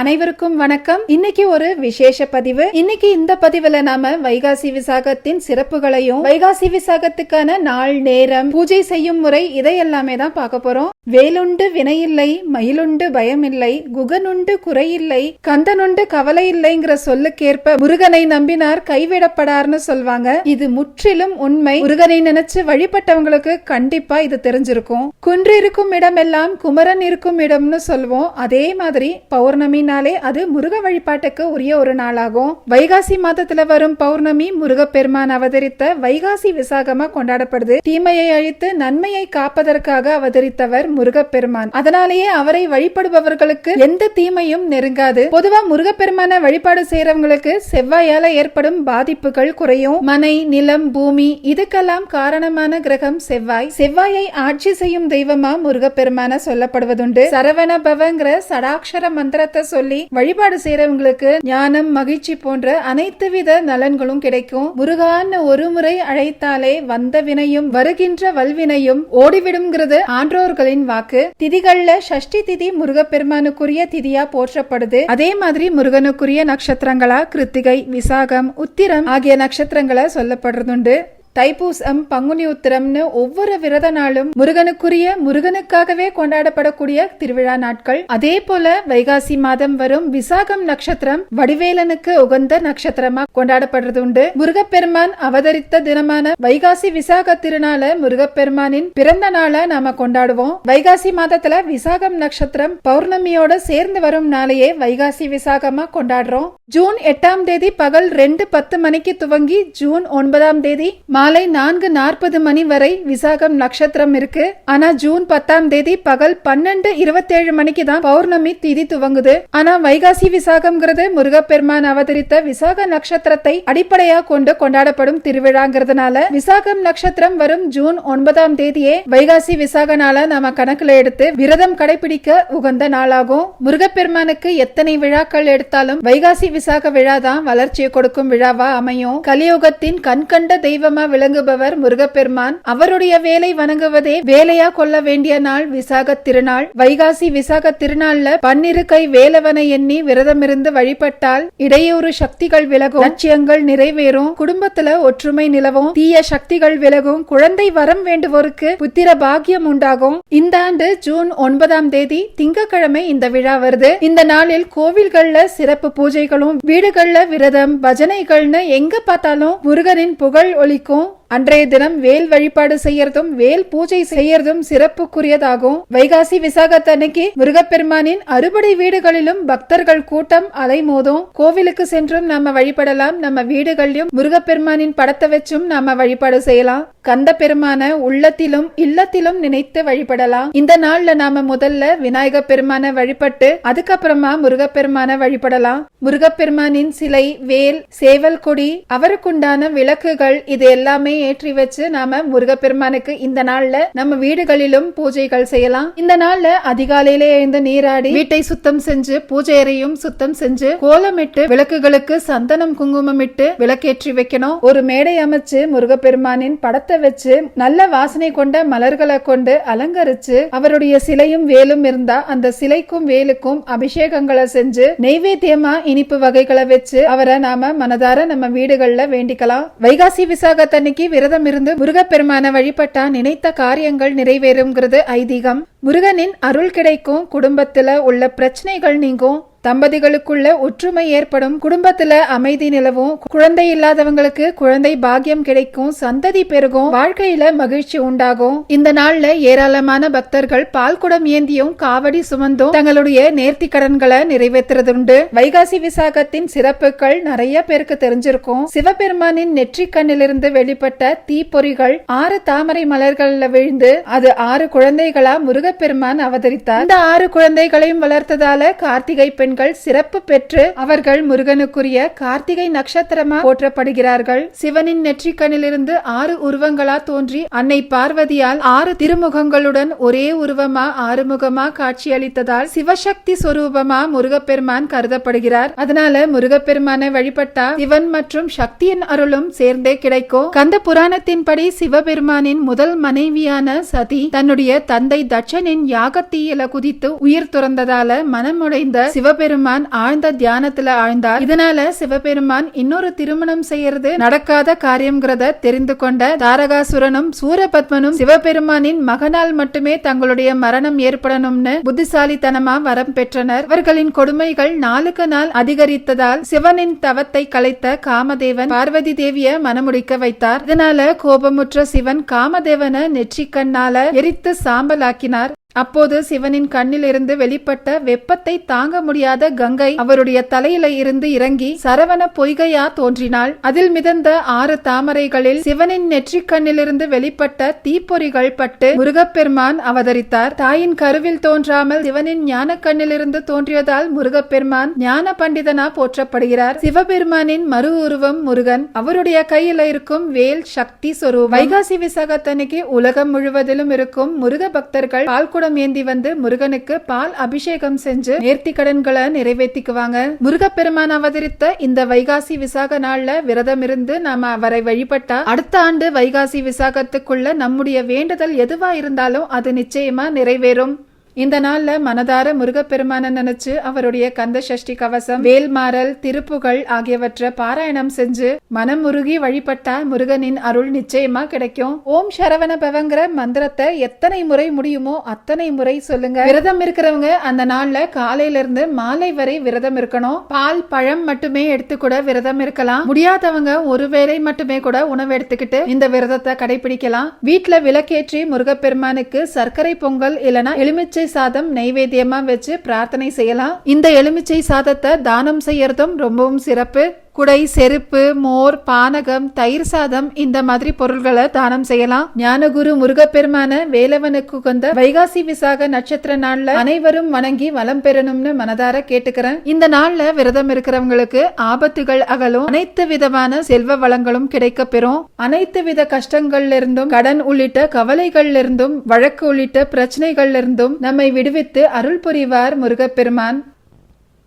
அனைவருக்கும் வணக்கம். இன்னைக்கு ஒரு விசேஷ பதிவு. இன்னைக்கு இந்த பதிவுல நாம வைகாசி விசாகத்தின் சிறப்புகளையும் வைகாசி விசாகத்துக்கான நாள் நேரம் பூஜை செய்யும் முறை இதையெல்லாமே தான் பார்க்க போறோம். வேலுண்டு வினையில்லை மயிலுண்டு பயமில்லை குகனுண்டு குறையில்லை கந்தனுண்டு கவலை இல்லைங்கிற சொல்லுக்கேற்ப முருகனை நம்பினார் கைவிடப்படார்னு சொல்வாங்க. இது முற்றிலும் உண்மை. முருகனை நினைச்சு வழிபட்டவங்களுக்கு கண்டிப்பா இது தெரிஞ்சிருக்கும். குன்று இருக்கும் இடமெல்லாம் குமரன் இருக்கும் இடம்னு சொல்வோம். அதே மாதிரி பௌர்ணமி அப்படின்னாலே அது முருக வழிபாட்டுக்கு உரிய ஒரு நாளாகும். வைகாசி மாதத்துல வரும் பௌர்ணமி முருகப்பெருமான் அவதரித்த வைகாசி விசாகமா கொண்டாடப்படுது. தீமையை அழித்து நன்மையை காப்பதற்காக அவதரித்தவர் முருகப்பெருமான். அதனாலேயே அவரை வழிபடுபவர்களுக்கு எந்த தீமையும் நெருங்காது. பொதுவா முருகப்பெருமான வழிபாடு செய்யறவங்களுக்கு செவ்வாயால ஏற்படும் பாதிப்புகள் குறையும். மனை நிலம் பூமி இதுக்கெல்லாம் காரணமான கிரகம் செவ்வாய். செவ்வாயை ஆட்சி செய்யும் தெய்வமா முருகப்பெருமான சொல்லப்படுவதுண்டு. சரவண பவங்கிற சடாட்சர மந்திரத்தை சொல்லி வழிபாடு செய்யறவங்களுக்கு ஞானம் மகிழ்ச்சி போன்ற அனைத்து வித நலன்களும் கிடைக்கும். முருகான்னு ஒரு முறை அழைத்தாலே வந்த வினையும் வருகின்ற வல்வினையும் ஓடிவிடும்ங்கிறது ஆன்றோர்களின் வாக்கு. திதிகள்ல சஷ்டி திதி முருகப்பெருமானுக்குரிய திதியா போற்றப்படுது. அதே மாதிரி முருகனுக்குரிய நட்சத்திரங்களா கிருத்திகை விசாகம் உத்திரம் ஆகிய நட்சத்திரங்களை சொல்லப்படுறதுண்டு. தைப்பூசம் பங்குனி உத்திரம்னு ஒவ்வொரு விரத நாளும் முருகனுக்குரிய முருகனுக்காகவே கொண்டாடப்படக்கூடிய திருவிழா நாட்கள். அதே போல வைகாசி மாதம் வரும் விசாகம் நட்சத்திரம் வடிவேலனுக்கு உகந்த நட்சத்திரமா கொண்டாடப்படுறது உண்டு. முருகப்பெருமான் அவதரித்த தினமான வைகாசி விசாக திருநாள முருகப்பெருமானின் பிறந்த நாளை நாம கொண்டாடுவோம். வைகாசி மாதத்துல விசாகம் நட்சத்திரம் பௌர்ணமியோட சேர்ந்து வரும் நாளையே வைகாசி விசாகமா கொண்டாடுறோம். ஜூன் எட்டாம் தேதி பகல் ரெண்டு பத்து மணிக்கு துவங்கி ஜூன் ஒன்பதாம் தேதி மாலை நான்கு நாற்பது மணி வரை விசாகம் நட்சத்திரம் இருக்கு. ஆனா ஜூன் பத்தாம் தேதி பகல் பன்னெண்டு இருபத்தேழு மணிக்கு தான் பௌர்ணமி திதி துவங்குது. ஆனா வைகாசி விசாகம்ங்கிறது முருகப்பெருமான் அவதரித்த விசாக நட்சத்திரத்தை அடிப்படையாக கொண்டு கொண்டாடப்படும் திருவிழாங்கிறதுனால விசாகம் நட்சத்திரம் வரும் ஜூன் ஒன்பதாம் தேதியே வைகாசி விசாக நாள நாம கணக்குல எடுத்து விரதம் கடைபிடிக்க உகந்த நாளாகும். முருகப்பெருமானுக்கு எத்தனை விழாக்கள் எடுத்தாலும் வைகாசி விசாக விழா தான் வளர்ச்சியை கொடுக்கும் விழாவா அமையும். கலியுகத்தின் கண்கண்ட தெய்வமா விளங்குபவர் முருகப்பெருமான். அவருடைய வேலை வணங்குவதே வேலையா கொள்ள வேண்டிய நாள் விசாக திருநாள். வைகாசி விசாக திருநாள்ல பன்னிரு கை வேலவனை எண்ணி விரதமிருந்து வழிபட்டால் இடையூறு சக்திகள் விலகும். லட்சியங்கள் நிறைவேறும். குடும்பத்துல ஒற்றுமை நிலவும். தீய சக்திகள் விலகும். குழந்தை வரம் வேண்டுவோருக்கு புத்திர பாக்கியம் உண்டாகும். இந்த ஆண்டு ஜூன் ஒன்பதாம் தேதி திங்கட்கிழமை இந்த விழா வருது. இந்த நாளில் கோவில்கள்ல சிறப்பு பூஜைகளும் வீடுகள்ல விரதம் பஜனைகள்னு எங்க பார்த்தாலும் முருகனின் புகழ் ஒலிக்கும். அன்றைய தினம் வேல் வழிபாடு செய்யறதும் வேல் பூஜை செய்யறதும் சிறப்புக்குரியதாகும். வைகாசி விசாகத்தன்னைக்கு முருகப்பெருமானின் அறுபடை வீடுகளிலும் பக்தர்கள் கூட்டம் அலைமோதும். கோவிலுக்கு சென்றும் நம்ம வழிபடலாம். நம்ம வீடுகளிலும் முருகப்பெருமானின் படத்தை வச்சும் நாம வழிபாடு செய்யலாம். கந்த பெருமான உள்ளத்திலும் இல்லத்திலும் நினைத்து வழிபடலாம். இந்த நாள்ல நாம முதல்ல விநாயக பெருமான வழிபட்டு அதுக்கப்புறமா முருகப்பெருமான வழிபடலாம். முருகப்பெருமானின் சிலை வேல் சேவல் கொடி அவருக்குண்டான விளக்குகள் இது எல்லாமே ஏற்றி வச்சு நாம முருகப்பெருமானுக்கு இந்த நாள்ல நம்ம வீடுகளிலும் பூஜைகள் செய்யலாம். இந்த நாள்ல அதிகாலையில எழுந்து நீராடி வீட்டை சுத்தம் செஞ்சு பூஜை அறையும் சுத்தம் செஞ்சு கோலமிட்டு விளக்குகளுக்கு சந்தனம் குங்குமம் இட்டு விளக்கேற்றி வைக்கணும். ஒரு மேடை அமைச்சு முருகப்பெருமானின் படத்தை வச்சு நல்ல வாசனை கொண்ட மலர்களை கொண்டு அலங்கரிச்சு அவருடைய சிலையும் வேலும் இருந்தா அந்த சிலைக்கும் வேலுக்கும் அபிஷேகங்களை செஞ்சு நெய்வேத்தியமா இனிப்பு வகைகளை வச்சு அவரை நாம மனதார நம்ம வீடுகள்ல வேண்டிக்கலாம். வைகாசி விசாகத்தன்னைக்கு விரதம் இருந்து முருகப்பெருமான வழிபட்டா நினைத்த காரியங்கள் நிறைவேறுங்கிறது ஐதீகம். முருகனின் அருள் கிடைக்கும் குடும்பத்துல உள்ள பிரச்சனைகள் நீங்கும். தம்பதிகளுக்குள்ள ஒற்றுமை ஏற்படும் குடும்பத்துல அமைதி நிலவும் குழந்தை இல்லாதவங்களுக்கு குழந்தை பாக்கியம் கிடைக்கும் சந்ததி பெருகும் வாழ்க்கையில மகிழ்ச்சி உண்டாகும். இந்த நாள்ல ஏராளமான பக்தர்கள் பால் குடம் ஏந்தியும் காவடி சுமந்தும் தங்களுடைய நேர்த்தி கடன்களை நிறைவேற்றுறதுண்டு. வைகாசி விசாகத்தின் சிறப்புகள் நிறைய பேருக்கு தெரிஞ்சிருக்கும். சிவபெருமானின் நெற்றி கண்ணிலிருந்து வெளிப்பட்ட தீப்பொறிகள் ஆறு தாமரை மலர்கள்ல விழுந்து அது ஆறு குழந்தைகளா முருகப்பெருமான் அவதரித்தார். இந்த ஆறு குழந்தைகளையும் வளர்த்ததால கார்த்திகை பெண் பெண்கள் சிறப்பு பெற்று அவர்கள் முருகனுக்குரிய கார்த்திகை நட்சத்திரமா போற்றப்படுகிறார்கள். சிவனின் நெற்றிக்கண்ணிலிருந்து ஆறு உருவங்களா தோன்றி அன்னை பார்வதியால் ஆறு திருமுகங்களுடன் ஒரே உருவமா ஆறுமுகமா காட்சியளித்ததால் சிவசக்தி சொரூபமா முருகப்பெருமான் கருதப்படுகிறார். அதனால முருகப்பெருமானை வழிபட்டா சிவன் மற்றும் சக்தியின் அருளும் சேர்ந்தே கிடைக்கும் கந்த புராணத்தின்படி சிவபெருமானின் முதல் மனைவியான சதி தன்னுடைய தந்தை தட்சனின் யாகத்தீயில குதித்து உயிர் துறந்ததால மனமுடைந்த சிவபெருமான் சிவபெருமான் ஆழ்ந்த தியானத்துல ஆழ்ந்தார் இதனால சிவபெருமான் இன்னொரு திருமணம் செய்யறது நடக்காத காரியம்ங்கிறத தெரிந்து கொண்ட தாரகாசுரனும் சூரபத்மனும் சிவபெருமானின் மகனால் மட்டுமே தங்களுடைய மரணம் ஏற்படணும்னு புத்திசாலித்தனமா வரம் பெற்றனர். அவர்களின் கொடுமைகள் நாளுக்கு நாள் அதிகரித்ததால் சிவனின் தவத்தை கலைத்த காமதேவன் பார்வதி தேவிய மனமுடிக்க வைத்தார். இதனால கோபமுற்ற சிவன் காமதேவனை நெற்றிக்கண்ணால எரித்து சாம்பலாக்கினார். அப்போது சிவனின் கண்ணிலிருந்து வெளிப்பட்ட வெப்பத்தை தாங்க முடியாத கங்கை அவருடைய தலையில இருந்து இறங்கி சரவண பொய்கையா தோன்றினாள். அதில் மிதந்த ஆறு தாமரைகளில் சிவனின் நெற்றிக் கண்ணிலிருந்து வெளிப்பட்ட தீப்பொறிகள் பட்டு முருகப்பெருமான் அவதரித்தார். தாயின் கருவில் தோன்றாமல் சிவனின் ஞான கண்ணிலிருந்து தோன்றியதால் முருகப்பெருமான் ஞான பண்டிதனா போற்றப்படுகிறார். சிவபெருமானின் மறு உருவம் முருகன். அவருடைய கையில இருக்கும் வேல் சக்தி சொரூபம். வைகாசி விசாகத்தனைக்கு உலகம் முழுவதிலும் இருக்கும் முருக பக்தர்கள் பால் குடம் ஏந்தி வந்து முருகனுக்கு பால் அபிஷேகம் செஞ்சு நேர்த்தி கடன்களை நிறைவேற்றிக்குவாங்க. முருகப்பெருமான் அவதரித்த இந்த வைகாசி விசாக நாள்ல விரதம் இருந்து நாம அவரை வழிபட்டா அடுத்த ஆண்டு வைகாசி விசாகத்துக்குள்ள நம்முடைய வேண்டுதல் எதுவா இருந்தாலும் அது நிச்சயமா நிறைவேறும். இந்த நாள்ல மனதார முருகப்பெருமான நினைச்சு அவருடைய கந்த சஷ்டி கவசம் வேல்மாறல் திருப்புகள் ஆகியவற்றை பாராயணம் செஞ்சு மனம் முருகி வழிபட்டா முருகனின் அருள் நிச்சயமா கிடைக்கும். ஓம் சரவண பவங்கிற மந்திரத்தை எத்தனை முறை முடியுமோ அத்தனை முறை சொல்லுங்க. விரதம் இருக்கிறவங்க அந்த நாள்ல காலையில இருந்து மாலை வரை விரதம் இருக்கணும். பால் பழம் மட்டுமே எடுத்து கூட விரதம் இருக்கலாம். முடியாதவங்க ஒரு வேளை மட்டுமே கூட உணவு எடுத்துக்கிட்டு இந்த விரதத்தை கடைபிடிக்கலாம். வீட்டுல விளக்கேற்றி முருகப்பெருமானுக்கு சர்க்கரை பொங்கல் இல்லனா எலுமிச்சை சாதம் நைவேத்தியமா வச்சு பிரார்த்தனை செய்யலாம். இந்த எலுமிச்சை சாதத்தை தானம் செய்யறதும் ரொம்பவும் சிறப்பு. குடை செருப்பு மோர் பானகம் தயிர் சாதம் இந்த மாதிரி பொருள்களை தானம் செய்யலாம். ஞானகுரு முருகப்பெருமான வேலவனுக்கு உகந்த வைகாசி விசாக நட்சத்திர நாள்ல அனைவரும் வணங்கி வளம் பெறணும்னு மனதார கேட்டுக்கிறேன். இந்த நாள்ல விரதம் இருக்கிறவங்களுக்கு ஆபத்துகள் அகலும். அனைத்து விதமான செல்வ வளங்களும் கிடைக்க பெறும் அனைத்து வித கஷ்டங்கள்ல இருந்தும் கடன் உள்ளிட்ட கவலைகள்ல இருந்தும் வழக்கு உள்ளிட்ட பிரச்சனைகள்ல இருந்தும் நம்மை விடுவித்து அருள் புரிவார் முருகப்பெருமான்.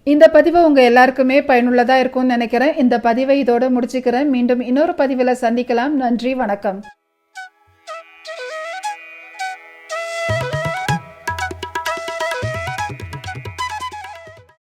இந்த பதிவு உங்கள் எல்லாருக்குமே பயனுள்ளதாக இருக்கும்னு நினைக்கிறேன். இந்த பதிவை இதோடு முடிச்சுக்கிறேன். மீண்டும் இன்னொரு பதிவில் சந்திக்கலாம். நன்றி வணக்கம்.